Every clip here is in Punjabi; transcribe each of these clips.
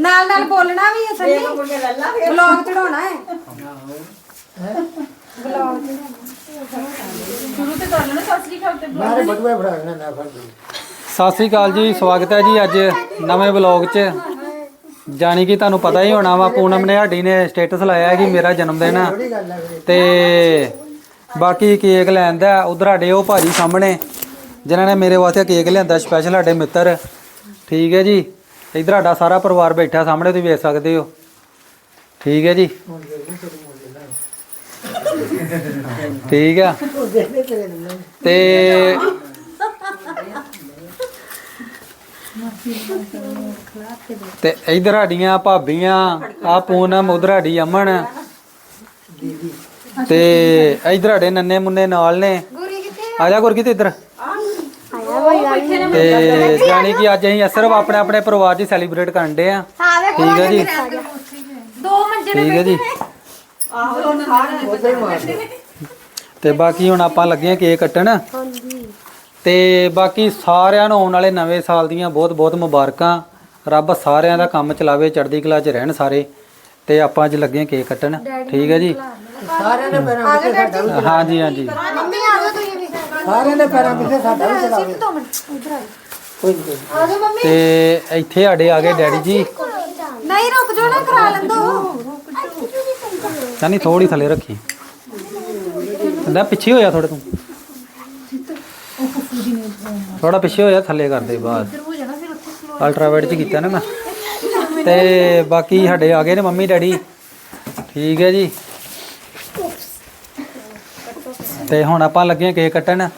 ਨਾਲ ਨਾਲ ਬੋਲਣਾ ਵੀ ਹੈ ਸੰਨੀ। ਬਲੌਗ ਚੜਾਉਣਾ ਹੈ। ਮਾਰੇ ਬਟੂਏ ਫੜਾ ਨਾ ਨਾ ਫੜ ਦੇ। ਸਤਿ ਸ੍ਰੀ ਅਕਾਲ ਜੀ ਸਵਾਗਤ ਹੈ ਜੀ ਅੱਜ ਨਵੇਂ ਵਲੌਗ 'ਚ। ਜਾਣੀ ਕਿ ਤੁਹਾਨੂੰ ਪਤਾ ਹੀ ਹੋਣਾ ਵਾ ਪੂਨਮ ਨੇ ਸਾਡੀ ਨੇ ਸਟੇਟਸ ਲਾਇਆ ਹੈ ਕਿ ਮੇਰਾ ਜਨਮ ਦਿਨ ਆ। ਤੇ ਬਾਕੀ ਕੇਕ ਲੈਂਦਾ ਉਧਰ ਸਾਡੇ ਉਹ ਭਾਜੀ ਸਾਹਮਣੇ ਜਿਨ੍ਹਾਂ ਨੇ ਮੇਰੇ ਵਾਸਤੇ ਕੇਕ ਲਿਆਂਦਾ ਸਪੈਸ਼ਲ ਸਾਡੇ ਮਿੱਤਰ। ਠੀਕ ਹੈ ਜੀ। ਇਧਰ ਸਾਡਾ ਸਾਰਾ ਪਰਿਵਾਰ ਬੈਠਾ ਸਾਹਮਣੇ, ਤੁਸੀਂ ਵੇਖ ਸਕਦੇ ਹੋ। ਠੀਕ ਹੈ ਜੀ। ਠੀਕ ਆ। ਤੇ ਤੇ ਇਧਰ ਸਾਡੀਆਂ ਭਾਬੀਆਂ ਆ ਪੂਨਮ, ਉਧਰ ਸਾਡੀ ਅਮਨ। ਤੇ ਇਧਰ ਸਾਡੇ ਨੰਨੇ ਮੁੰਨੇ ਨਾਲ ਨੇ। ਆ ਜਾ ਗੁਰਕੀ ਤੇ ਇਧਰ। ਤੇ ਜਾਣੀ ਕਿ ਅੱਜ ਅਸੀਂ ਸਿਰਫ ਆਪਣੇ ਆਪਣੇ ਪਰਿਵਾਰ 'ਚ ਸੈਲੀਬ੍ਰੇਟ ਕਰਨ ਦੇ ਆ। ਠੀਕ ਹੈ ਜੀ? ਦੋ ਮੰਜੇ ਠੀਕ ਹੈ ਜੀ? ਮਾਰ ਤੇ ਬਾਕੀ ਹੁਣ ਆਪਾਂ ਲੱਗੇ ਆ ਕੇਕ ਕੱਟਣ। ਤੇ ਬਾਕੀ ਸਾਰਿਆਂ ਨੂੰ ਆਉਣ ਵਾਲੇ ਨਵੇਂ ਸਾਲ ਦੀਆਂ ਬਹੁਤ ਬਹੁਤ ਮੁਬਾਰਕਾਂ। ਰੱਬ ਸਾਰਿਆਂ ਦਾ ਕੰਮ ਚਲਾਵੇ ਚੜ੍ਹਦੀ ਕਲਾ 'ਚ ਰਹਿਣ ਸਾਰੇ। ਤੇ ਆਪਾਂ ਅੱਜ ਲੱਗੇ ਕੇਕ ਕੱਟਣ। ਠੀਕ ਹੈ ਜੀ? ਸਾਰਿਆਂ ਸਾਡਾ ਵੀ ਹਾਂਜੀ ਹਾਂਜੀ। ਮੰਮੀ ਆ ਜਾਓ ਤੁਸੀਂ। ਵੀ ਸਾਰਿਆਂ ਦੇ ਪੈਰਾਂ ਪਿੱਛੇ ਸਾਡਾ ਵੀ ਚਲਾਵੇ ਦੋ ਮਿੰਟ ਇਧਰ ਆ। ਕੋਈ ਨਹੀਂ ਕੋਈ। ਆ ਮੰਮੀ। ਤੇ ਇੱਥੇ ਸਾਡੇ ਆ ਗਏ ਡੈਡੀ ਜੀ। ਨਹੀਂ ਰੁਕ ਜਾਓ ਨਾ ਕਰਾ ਲੈਂਦੋ। ਚਾਨੀ ਥੋੜੀ ਥੱਲੇ ਰੱਖੀ। ਕਹਿੰਦਾ ਪਿੱਛੇ ਹੋਇਆ ਥੋੜੇ ਤੂੰ। ਥੋੜਾ ਪਿੱਛੇ ਹੋਇਆ ਥੱਲੇ ਕਰ ਦੇ ਬਾਅਦ ਅਲਟਰਾਵਾਈਟ ਚ ਕੀਤਾ ਨਾ ਮੈਂ। ਤੇ ਬਾਕੀ ਸਾਡੇ ਆ ਗਏ ਨੇ ਮੰਮੀ ਡੈਡੀ। ਠੀਕ ਹੈ ਜੀ। ਤੇ ਹੁਣ ਆਪਾਂ ਲੱਗੇ ਹਾਂ ਕੇਕ ਕੱਟਣ।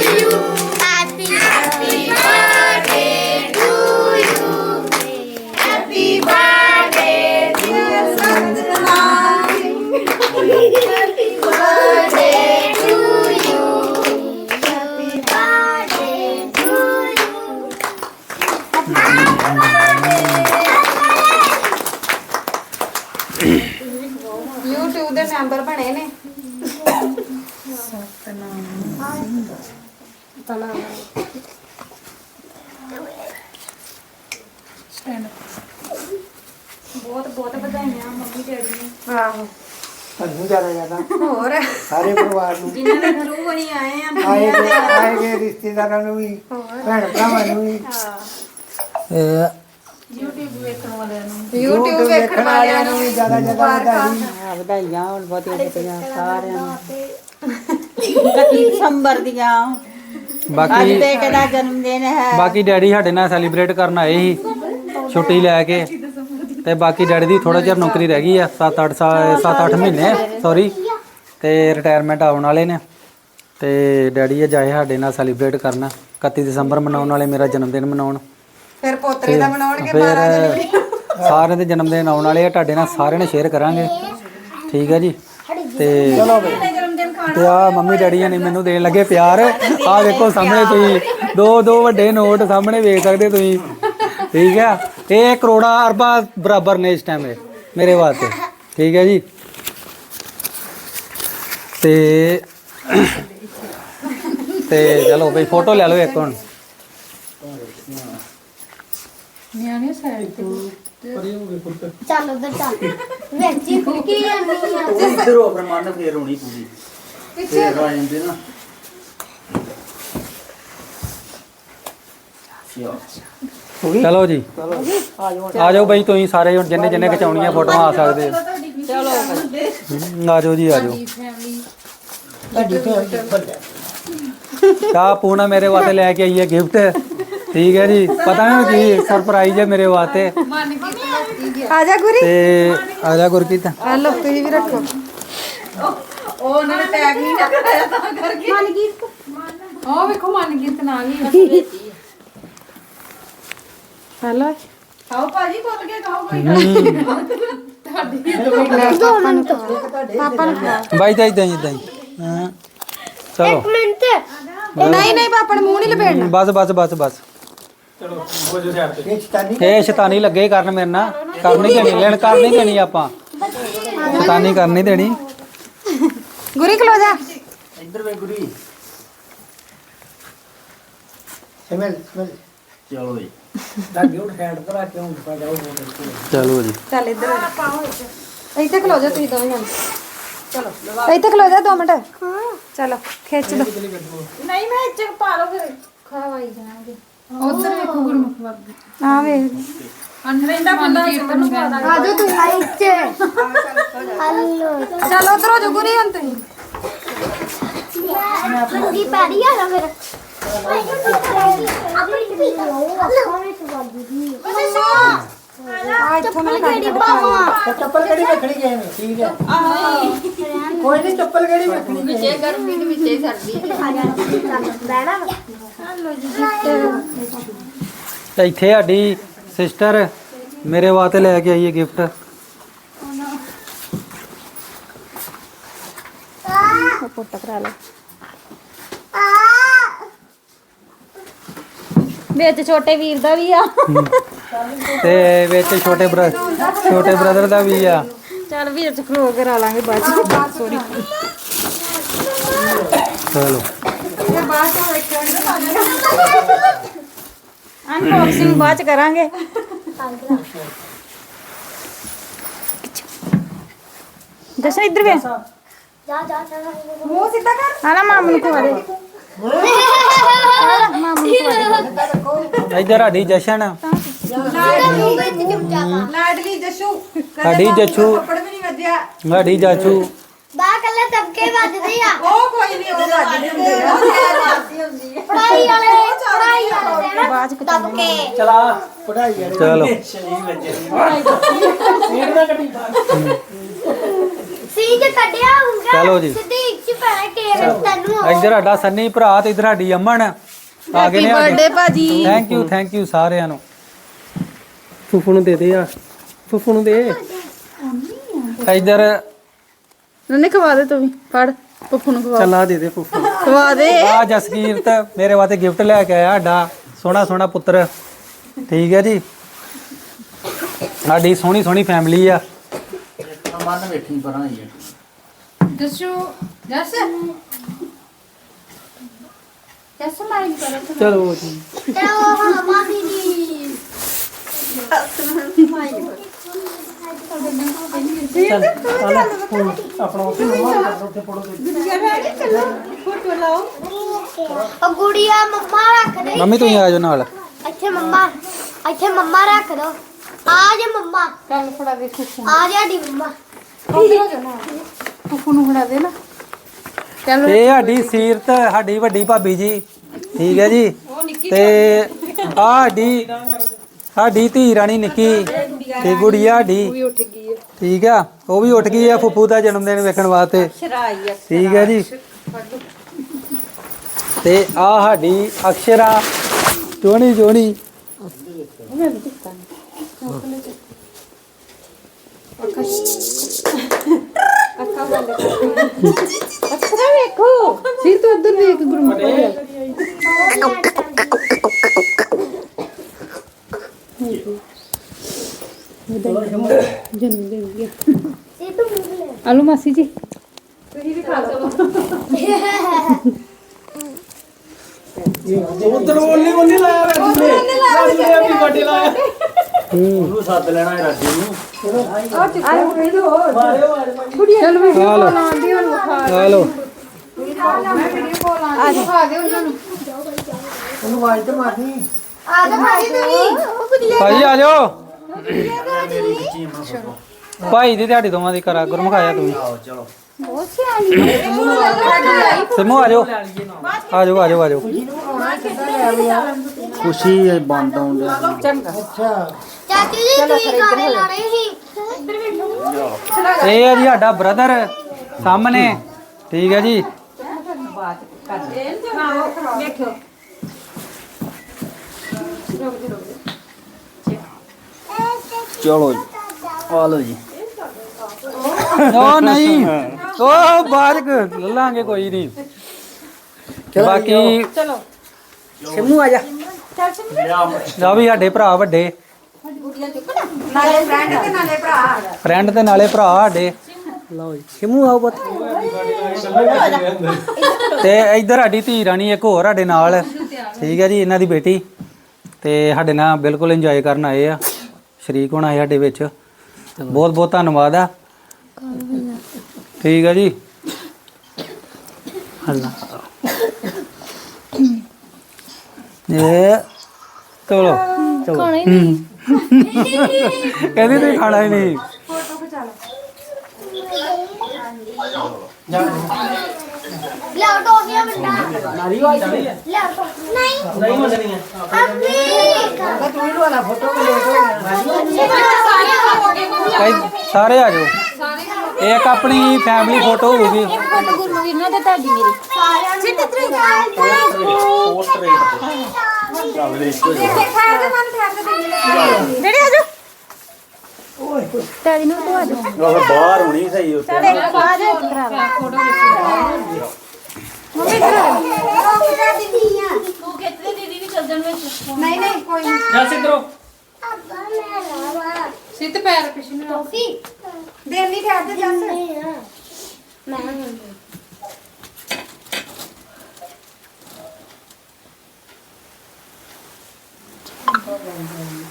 YouTube ਦੇ ਮੈਂਬਰ ਬਣੇ ਨੇ। ਬਹੁਤ ਬਹੁਤ ਵਧਾਈਆਂ ਮੰਮੀ ਡੈਡੀ ਨੂੰ। ਆਹੋ। ਤੁਹਾਨੂੰ ਜ਼ਿਆਦਾ ਜ਼ਿਆਦਾ। ਹੋਰ? ਸਾਰੇ ਪਰਿਵਾਰ ਨੂੰ। ਜਿਨ੍ਹਾਂ ਦੇ ਥਰੂ ਅਸੀਂ ਆਏ ਆ ਆਏ ਗਏ ਆਏ ਗਏ ਰਿਸ਼ਤੇਦਾਰਾਂ ਨੂੰ ਵੀ ਭੈਣ ਭਰਾਵਾਂ ਨੂੰ ਵੀ। ਇਹ YouTube ਵੇਖਣ YouTube ਵੇਖਣ ਵਾਲਿਆਂ ਨੂੰ ਵੀ ਜ਼ਿਆਦਾ ਜ਼ਿਆਦਾ ਵਧਾਈ। ਵਧਾਈਆਂ ਹੋਣ ਬਹੁਤੀਆਂ ਬਹੁਤੀਆਂ ਸਾਰਿਆਂ ਨੂੰ। 31 ਦਸੰਬਰ ਦੀਆਂ। ਅੱਜ ਬਾਕੀ ਬੇਟੇ ਦਾ ਜਨਮ ਦਿਨ ਹੈ? ਬਾਕੀ ਡੈਡੀ ਸਾਡੇ ਨਾਲ ਸੈਲੀਬ੍ਰੇਟ ਕਰਨ ਆਏ ਸੀ ਛੁੱਟੀ ਲੈ ਕੇ। ਤੇ ਬਾਕੀ ਡੈਡੀ ਦੀ ਥੋੜਾ ਜਿਹਾ ਨੌਕਰੀ ਰਹਿ ਗਈ ਆ 7-8 ਸਾਲ 7-8 ਮਹੀਨੇ ਸੌਰੀ ਤੇ ਰਿਟਾਇਰਮੈਂਟ ਆਉਣ ਵਾਲੇ ਨੇ। ਤੇ ਡੈਡੀ ਅੱਜ ਆਏ ਸਾਡੇ ਨਾਲ ਸੈਲੀਬ੍ਰੇਟ ਕਰਨ। 31 ਦਸੰਬਰ ਮਨਾਉਣ ਵਾਲੇ ਮੇਰਾ ਜਨਮ ਦਿਨ ਮਨਾਉਣ। ਫਿਰ ਪੋਤਰੇ ਦਾ ਬਣਾਉਣਗੇ ਫਿਰ ਸਾਰਿਆਂ ਦੇ ਜਨਮ ਦਿਨ ਆਉਣ ਵਾਲੇ ਆ ਤੁਹਾਡੇ ਨਾਲ ਸਾਰਿਆਂ ਨੇ ਸ਼ੇਅਰ ਕਰਾਂਗੇ। ਠੀਕ ਹੈ ਜੀ? ਤੇ ਚਲੋ ਤੇ ਆ ਮੰਮੀ ਡੈਡੀ ਨੇ ਮੈਨੂੰ ਦੇਣ ਲੱਗੇ ਪਿਆਰ। ਆ ਵੇਖੋ ਸਾਹਮਣੇ ਤੁਸੀਂ ਦੋ ਦੋ ਵੱਡੇ ਨੋਟ ਸਾਹਮਣੇ ਵੇਖ ਸਕਦੇ ਤੁਸੀਂ। ਠੀਕ ਹੈ? ਇਹ ਕਰੋੜਾ ਅਰਬਾਂ ਬਰਾਬਰ ਨੇ ਇਸ ਟਾਈਮ ਮੇਰੇ ਵਾਸਤੇ। ਠੀਕ ਹੈ ਜੀ? ਤੇ ਤੇ ਚਲੋ ਬਈ ਫੋਟੋ ਲੈ ਲਓ ਇੱਕ ਹੁਣ। ਚੱਲ ਉਧਰ ਚੱਲ। ਵਿੱਚ ਹੀ ਖੁੱਕੀ ਜਾਂਦੀ ਆ। ਇੱਧਰ ਹੋ ਪ੍ਰਮਾਣ ਫੇਰ ਹੋਣੀ ਪੂਰੀ। ਫੇਰ ਆ ਜਾਂਦੇ ਨਾ। ਚਲੋ ਜੀ। ਆ ਜਾਓ ਬਈ ਤੁਸੀਂ ਸਾਰੇ ਹੁਣ ਜਿੰਨੇ ਜਿੰਨੇ ਖਿਚਾਉਣੀਆਂ ਫੋਟੋਆਂ ਆ ਸਕਦੇ ਚਲੋ। ਆ ਜਾਓ ਜੀ ਆ ਜਾਓ ਕਾ ਪੂਨਾ ਮੇਰੇ ਵਾਸਤੇ ਲੈ ਕੇ ਆਈ ਹੈ ਗਿਫਟ। ਠੀਕ ਹੈ ਜੀ ਪਤਾ ਨਹੀਂ ਕੀ ਸਰਪ੍ਰਾਈਜ਼ ਹੈ ਮੇਰੇ ਵਾਸਤੇ ਆ ਜਾ ਗੁਰੀ ਤੇ ਆ ਜਾ ਗੁਰਕੀਤ ਆ ਲਓ ਤੁਸੀਂ ਵੀ ਰੱਖੋ ਉਹ ਉਹਨਾਂ ਨੇ ਟੈਗ ਨਹੀਂ ਨਾ ਕਰਾਇਆ ਤਾਂ ਕਰਕੇ ਮਨਗੀਤ ਉਹ ਵੇਖੋ ਮਨਗੀਤ ਨਾਲ ਹੀ ਹੈਲੋ ਖਾਓ ਭਾਜੀ ਬੋਲ ਕੇ ਖਾਓ ਕੋਈ ਪਾਪਾ ਨੂੰ ਪਾਪਾ ਨੂੰ ਖਿਲਾਓ। ਬਾਈ ਤਾਂ ਇਦਾਂ ਹੀ ਇਦਾਂ ਹੀ ਹਾਂ ਚਲੋ ਮਿੰਟ ਨਹੀਂ ਨਹੀਂ ਪਾਪਾ ਨੂੰ ਮੂੰਹ ਨਹੀਂ ਲਪੇੜਨਾ ਬਸ ਬਸ ਬਸ ਬਸ ਇਹ ਚਤਾਨੀ ਇਹ ਸ਼ੈਤਾਨੀ ਲੱਗੇ ਕਰਨ ਮੇਰੇ ਨਾਲ। ਕਰਨੀ ਦੇਣੀ ਲੈਣ ਕਰਨੀ ਦੇਣੀ ਆਪਾਂ। ਸ਼ੈਤਾਨੀ ਕਰਨੀ ਦੇਣੀ। ਗੁਰੀ ਖਲੋ ਜਾ। ਇੱਧਰ ਵੇ ਗੁਰੀ। ਸਮਝ ਸਮਝ ਚਲੋ ਜੀ। ਦਾ ਗਿਉ ਹੈਂਡ ਕਰਾ ਕੇ ਹੁਣ ਪਾ ਜਾਓ ਚਲੋ ਜੀ। ਚੱਲ ਇੱਧਰ ਆ ਜਾ। ਇੱਥੇ ਖਲੋ ਜਾ ਤੁਸੀਂ ਦੋਵੇਂ ਜਣੇ। ਚਲੋ ਇੱਥੇ ਖਲੋ ਜਾ ਦੋ ਮਿੰਟ। ਚਲੋ ਖਿੱਚ ਦੋ। ਨਹੀਂ ਮੈਂ ਇੱਥੇ ਪਾ ਲਓ ਫਿਰ। ਖਵਾਈ ਜਾਣਗੇ। ਉਧਰ ਵੇਖੋ ਗੁਰਮੁਖ ਬਾਬੂ ਆ ਵੇਖ। ਰਹਿੰਦਾ ਬੰਦਾ ਕੀਰਤਨ ਨੂੰ ਪਾ ਦਾਂਗੇ ਆਜੋ ਤੁਸੀਂ। ਇੱਥੇ ਹਲੋ। ਚੱਲ ਉਧਰ ਹੋ ਜਾ ਗੁਰੀ ਹੁਣ ਤੁਸੀਂ। ਬੰਦੀ ਪੈਰੀ ਆ ਨਾ ਫਿਰ। ਆਪਣੀ ਵੀ ਆਪਣੀ ਸਵਾਦੀ ਦੀ ਚੱਪਲ ਕਿਹੜੀ ਪਾਵਾਂ? ਚੱਪਲ ਕਿਹੜੀ ਰੱਖਣੀ ਗਏ ਨੇ ਠੀਕ ਹੈ। ਕੋਈ ਨਹੀਂ ਚੱਪਲ ਕਿਹੜੀ ਰੱਖਣੀ ਵਿੱਚੇ ਗਰਮੀ ਦੇ ਵਿੱਚੇ ਸਰਦੀ ਬੈਣਾ ਤੇ ਇੱਥੇ ਸਾਡੀ ਸਿਸਟਰ ਮੇਰੇ ਵਾਸਤੇ ਲੈ ਕੇ ਆਈ ਹੈ ਗਿਫਟ ਪੁੱਟ ਕਰਾ ਲੈ ਵਿੱਚ ਛੋਟੇ ਵੀਰ ਦਾ ਵੀ ਆ। ਤੇ ਵਿੱਚ ਛੋਟੇ ਬ੍ਰਦਰ ਛੋਟੇ ਬ੍ਰਦਰ ਦਾ ਵੀ ਆ। ਚੱਲ ਵੀਰ ਚ ਖਲੋ ਕਰਾ ਲਾਂਗੇ ਬਾਅਦ ਚ। ਸੋਰੀ ਚਲੋ। ਅਨਬਾਕਸਿੰਗ ਬਾਅਦ ਚ ਕਰਾਂਗੇ ਜਸ਼ਨ ਇੱਧਰ ਵੇ ਜਾ ਜਾ ਜਾ ਮੂੰਹ ਸਿੱਧਾ ਕਰ ਆਲਾ ਮਾਮੂ ਨੂੰ ਖਵਾ ਦੇ ਮਾਮੂ ਨੂੰ ਖਵਾ ਦੇ ਇੱਧਰ ਸਾਡੀ ਜਸ਼ਨ ਲਾਡਲੀ ਜਸ਼ੂ ਸਾਡੀ ਜੱਛੂ ਕੱਪੜ ਵੀ ਨਹੀਂ ਵਧਿਆ ਸਾਡੀ ਜਾਚੂ ਬਾ ਕੱਲੇ ਤਬਕੇ ਵੱਜਦੇ ਆ। ਉਹ ਕੋਈ ਨਹੀਂ ਉਹ ਵੱਜਦੇ ਹੁੰਦੇ ਆ। ਪੜਾਈ ਵਾਲੇ ਪੜਾਈ ਵਾਲੇ ਨਾ ਬਾਅਦ ਚ ਤਬਕੇ। ਚਲਾ ਪੜਾਈ ਯਾਰ ਚਲੋ। ਸੀਜ ਕੱਢਿਆ ਹੁੰਦਾ ਚਲੋ ਜੀ। ਸਿੱਧੀ ਇੱਚ ਪੈਣਾ ਟੇਰ ਤੈਨੂੰ ਇੱਧਰ ਸਾਡਾ ਸੰਨੀ ਭਰਾ ਤੇ ਇੱਧਰ ਸਾਡੀ ਅਮਨ। ਆ ਗਏ ਨੇ ਬਰਥਡੇ ਭਾਜੀ। ਥੈਂਕ ਯੂ ਥੈਂਕ ਯੂ ਸਾਰਿਆਂ ਨੂੰ। ਫੁੱਫੂ ਨੂੰ ਦੇ ਦੇ ਆ। ਫੁੱਫੂ ਨੂੰ ਦੇ। ਇੱਧਰ ਨੰਨੇ ਖਵਾ ਦੇ ਤੂੰ ਵੀ ਫੜ ਪੱਪੂ ਨੂੰ ਖਵਾ ਚੱਲਾ ਦੇ ਦੇ ਫੁੱਫੂ। ਖਵਾ ਦੇ। ਆ ਜਸਕੀਰਤ ਮੇਰੇ ਵਾਸਤੇ ਗਿਫਟ ਲੈ ਕੇ ਆਇਆ ਸਾਡਾ ਸੋਹਣਾ ਸੋਹਣਾ ਪੁੱਤਰ। ਠੀਕ ਹੈ ਜੀ। ਸਾਡੀ ਸੋਹਣੀ ਸੋਹਣੀ ਫੈਮਿਲੀ ਆ। ਮਨ ਵੇਖੀ ਪਰਾਂ ਹੀ ਹੈ ਜਸ਼ੂ ਜਸ ਜਸ ਮਾਈਨ ਕਰੋ ਚਲੋ ਜੀ। ਚਲੋ ਮਾਮੀ ਦੀ ਚੱਲ ਚੱਲ ਹੁਣ ਆਪਣਾ ਉੱਥੇ ਮੰਮਾ ਨੂੰ ਕਰ ਉੱਥੇ ਪੜੋ ਉਹ ਗੁੜੀਆ ਮੰਮਾ ਰੱਖ ਦੇ ਮੰਮੀ ਤੁਸੀਂ ਆ ਜਾਓ ਨਾਲ। ਇੱਥੇ ਮੰਮਾ ਇੱਥੇ ਮੰਮਾ ਰੱਖ ਦੋ। ਆ ਜਾ ਮੰਮਾ। ਚੱਲ ਫੜਾ ਦੇ ਪੱਪੂ ਆ ਜਾ ਦੀ ਮੰਮਾ। ਪੱਪੂ ਨੂੰ ਫੜਾ ਦੇ ਨਾ। ਚੱਲ। ਇਹ ਸਾਡੀ ਸੀਰਤ ਸਾਡੀ ਵੱਡੀ ਭਾਬੀ ਜੀ। ਠੀਕ ਹੈ ਜੀ। ਤੇ ਆ ਸਾਡੀ ਸਾਡੀ ਧੀ ਰਾਣੀ ਨਿੱਕੀ। ਤੇ ਗੁੜੀਆ ਸਾਡੀ। ਉੱਠ ਗਈ ਹੈ। ਠੀਕ ਆ ਉਹ ਵੀ ਉੱਠ ਗਈ ਆ ਫੁੱਫੂ ਦਾ ਜਨਮ ਦਿਨ ਵੇਖਣ ਵਾਸਤੇ। ਸ਼ਰਾਈ ਠੀਕ ਹੈ ਜੀ। ਤੇ ਆ ਸਾਡੀ ਅਕਸ਼ਰਾ ਚੋਣੀ ਚੋਣੀ। ਅੱਛਾ ਵੇਖੋ। ਸਿਰ ਤੋਂ ਇੱਧਰ ਵੇਖ ਗੁਰਮੁਖ ਜਨਮ ਦਿਨ ਗਿਆ ਇਹ ਤੂੰ ਮੂੰਹ ਲੈ ਆਲੂ ਮਾਸੀ ਜੀ ਉਧਰ ਬੋਲੀ ਬੋਲੀ ਲਾਇਆ ਵੇ ਤੂੰ ਨੇ ਆਪਣੀ ਗੱਡੀ ਲਾਇਆ ਉਹਨੂੰ ਸੱਦ ਲੈਣਾ ਹੈ ਰਾਜੂ ਨੂੰ ਚਲ ਵੀ ਆ ਲਓ ਆਂਦੀ ਹੁਣ ਵਿਖਾ ਆ ਲਓ ਮੈਂ ਵੀਡੀਓ ਕਾਲ ਆਂਦੀ ਵਿਖਾ ਦੇ ਉਹਨਾਂ ਨੂੰ ਉਹਨੂੰ ਆਵਾਜ਼ ਤੇ ਮਾਰਨੀ ਆ ਜਾ ਭਾਈ ਤੂੰ ਭਾਈ ਆ ਜਾਓ ਮੇਰੀ ਵਿੱਚੀ ਅਮਾ ਫੋਟੋ ਭਾਈ ਦੀ ਤੁਹਾਡੀ ਦੋਵਾਂ ਦੀ ਕਰਾ ਗੁਰਮੁਖ ਆਇਆ ਤੂੰ ਆਓ ਚਲੋ। ਸਿਮੂ ਆ ਜਾਓ। ਆ ਜਾਓ। ਆ ਜਾਓ ਆ ਜਾਓ ਖੁਸ਼ੀ ਬੰਦ ਆਉਂਦੇ ਅੱਛਾ। ਚਾਚੂ ਜੀ ਤੁਸੀਂ ਗਾਣੇ ਲਾਣੇ ਸੀ ਇੱਧਰ ਵੇਖੋ ਇਹ ਹੈ ਜੀ ਸਾਡਾ ਬ੍ਰਦਰ ਸਾਹਮਣੇ। ਠੀਕ ਹੈ ਜੀ। ਚਲੋ ਜੀ। ਆ ਲਓ ਜੀ। ਉਹ ਨਹੀਂ। ਉਹ ਬਾਅਦ ਚ ਲਾਂਗੇ ਕੋਈ ਨਹੀਂ। ਬਾਕੀ ਸਿਮੂ ਆ ਜਾ। ਜਾ ਵੀ ਸਾਡੇ ਭਰਾ ਵੱਡੇ। ਨਾਲੇ ਫਰੈਂਡ ਤੇ ਨਾਲੇ ਭਰਾ ਫਰੈਂਡ ਤੇ ਨਾਲੇ ਭਰਾ ਸਾਡੇ। ਲਓ ਜੀ ਸਿਮੂ ਆਓ ਬਤ ਤੇ ਇੱਧਰ ਸਾਡੀ ਧੀ ਰਾਣੀ ਇੱਕ ਹੋਰ ਸਾਡੇ ਨਾਲ। ਠੀਕ ਹੈ ਜੀ ਇਹਨਾਂ ਦੀ ਬੇਟੀ। ਤੇ ਸਾਡੇ ਨਾਲ ਬਿਲਕੁਲ ਇੰਜੋਏ ਕਰਨ ਆਏ ਆ। ਸ਼ਰੀਕ ਹੋਣਾ ਹੈ ਸਾਡੇ ਵਿੱਚ। ਬਹੁਤ ਬਹੁਤ ਧੰਨਵਾਦ ਆ। ਠੀਕ ਹੈ ਜੀ। ਅੱਲਾ ਇਹ ਚਲੋ ਚਲੋ। ਖਾਣਾ ਹੀ ਨਹੀਂ। ਕਹਿੰਦੀ ਤੁਸੀਂ ਖਾਣਾ ਹੀ ਨਹੀਂ। ਲਿਆਓ ਟੋਫੀਆਂ ਬੰਦਾ ਨਾਰੀ ਵਾਲੀ ਚੜੀ ਹੈ ਲਿਆਓ ਟੋਫੀ ਨਹੀਂ ਨਹੀਂ ਮੰਗਣੀ ਹੈ ਅੱਬੀ ਤੂੰ ਹੀ ਵਾਲਾ ਫੋਟੋ ਲੈ ਕਈ ਸਾਰੇ ਆ ਜਾਓ। ਇੱਕ ਆਪਣੀ ਫੈਮਿਲੀ ਫੋਟੋ ਹੋਊਗੀ ਫੋਟੋ ਗੁਰਮਵੀਰ ਨਾਲ ਤੇ ਤੁਹਾਡੀ ਮੇਰੀ। ਸਾਰਿਆਂ ਸਿੱਧ ਤਰੀ ਚੱਲ ਵੇ ਇੱਕੋ ਹੀ ਡੇੜੇ ਆ ਜਾ ਤਾਜੀ ਨੂੰ ਤੂੰ ਆ ਜਾ ਉਹ ਬਾਹਰ ਹੋਣੀ ਸਹੀ ਉੱਥੇ ਆ ਜਾ ਭਰਾ ਮੰਮੀ ਇੱਧਰ ਆ ਤੂੰ ਕਿੱਥੇ ਦੀਦੀ ਵੀ ਚੱਲ ਜਾਣ ਵਿੱਚ ਨਹੀਂ ਨਹੀਂ ਕੋਈ ਨਹੀਂ। ਜਾ ਸਿੱਧਰੋ। ਅੱਬਾ ਮੈਂ ਲਾਵਾ ਸਿੱਧ ਪੈਰ ਪਿਛੇ ਨੂੰ। ਟੋਫੀ ਦੇਰ ਨਹੀਂ ਠਹਿਰਦੇ ਜੱਸ ਮੈਂ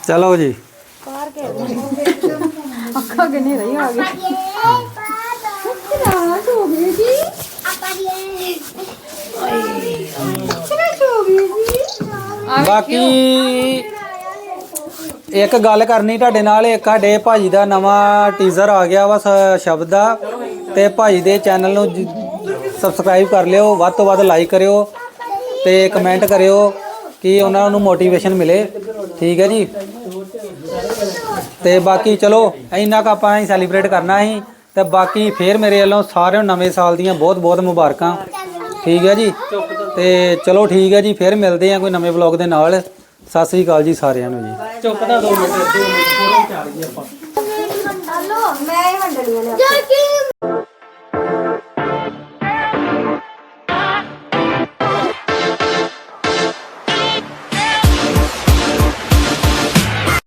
ਚਲੋ ਜੀ। ਕਾਰ ਕੇ ਅੱਖਾਂ ਕਿੰਨੀ ਰਹੀ ਆ ਗਈ ਰਾਤ ਹੋ ਗਈ ਜੀ। ਬਾਕੀ ਇੱਕ ਗੱਲ ਕਰਨੀ ਤੁਹਾਡੇ ਨਾਲ, ਇੱਕ ਸਾਡੇ ਭਾਜੀ ਦਾ ਨਵਾਂ ਟੀਜ਼ਰ ਆ ਗਿਆ ਵਾ ਸ- ਸ਼ਬਦ ਦਾ। ਤੇ ਭਾਜੀ ਦੇ ਚੈਨਲ ਨੂੰ ਸਬਸਕ੍ਰਾਈਬ ਕਰ ਲਿਓ, ਵੱਧ ਤੋਂ ਵੱਧ ਲਾਈਕ ਕਰਿਓ ਤੇ ਕਮੈਂਟ ਕਰਿਓ ਕਿ ਉਹਨਾਂ ਨੂੰ ਮੋਟੀਵੇਸ਼ਨ ਮਿਲੇ। ਠੀਕ ਹੈ ਜੀ? ਤੇ ਬਾਕੀ ਚਲੋ, ਇੰਨਾ ਕੁ ਆਪਾਂ ਹੀ ਸੈਲੀਬ੍ਰੇਟ ਕਰਨਾ ਸੀ। ਤੇ ਬਾਕੀ ਫੇਰ ਮੇਰੇ ਵੱਲੋਂ ਸਾਰਿਆਂ ਨੂੰ ਨਵੇਂ ਸਾਲ ਦੀਆਂ ਬਹੁਤ ਬਹੁਤ ਮੁਬਾਰਕਾਂ। ਠੀਕ ਹੈ ਜੀ? ਤੇ ਚਲੋ ਠੀਕ ਹੈ ਜੀ, ਫੇਰ ਮਿਲਦੇ ਆ ਕੋਈ ਨਵੇਂ ਵਲੌਗ ਦੇ ਨਾਲ। ਸਤਿ ਸ੍ਰੀ ਅਕਾਲ ਜੀ ਸਾਰਿਆਂ ਨੂੰ ਜੀ। ਚੁੱਪ ਦਾ 2 ਮਿੰਟ 2 ਮਿੰਟ ਫੋਟੋ ਚਾੜ ਗਈ ਆਪਾਂ। ਹਲੋ ਮੈਂ ਹੀ ਵੰਡਣੀਆਂ ਨੇ ਜਾ ਕੇ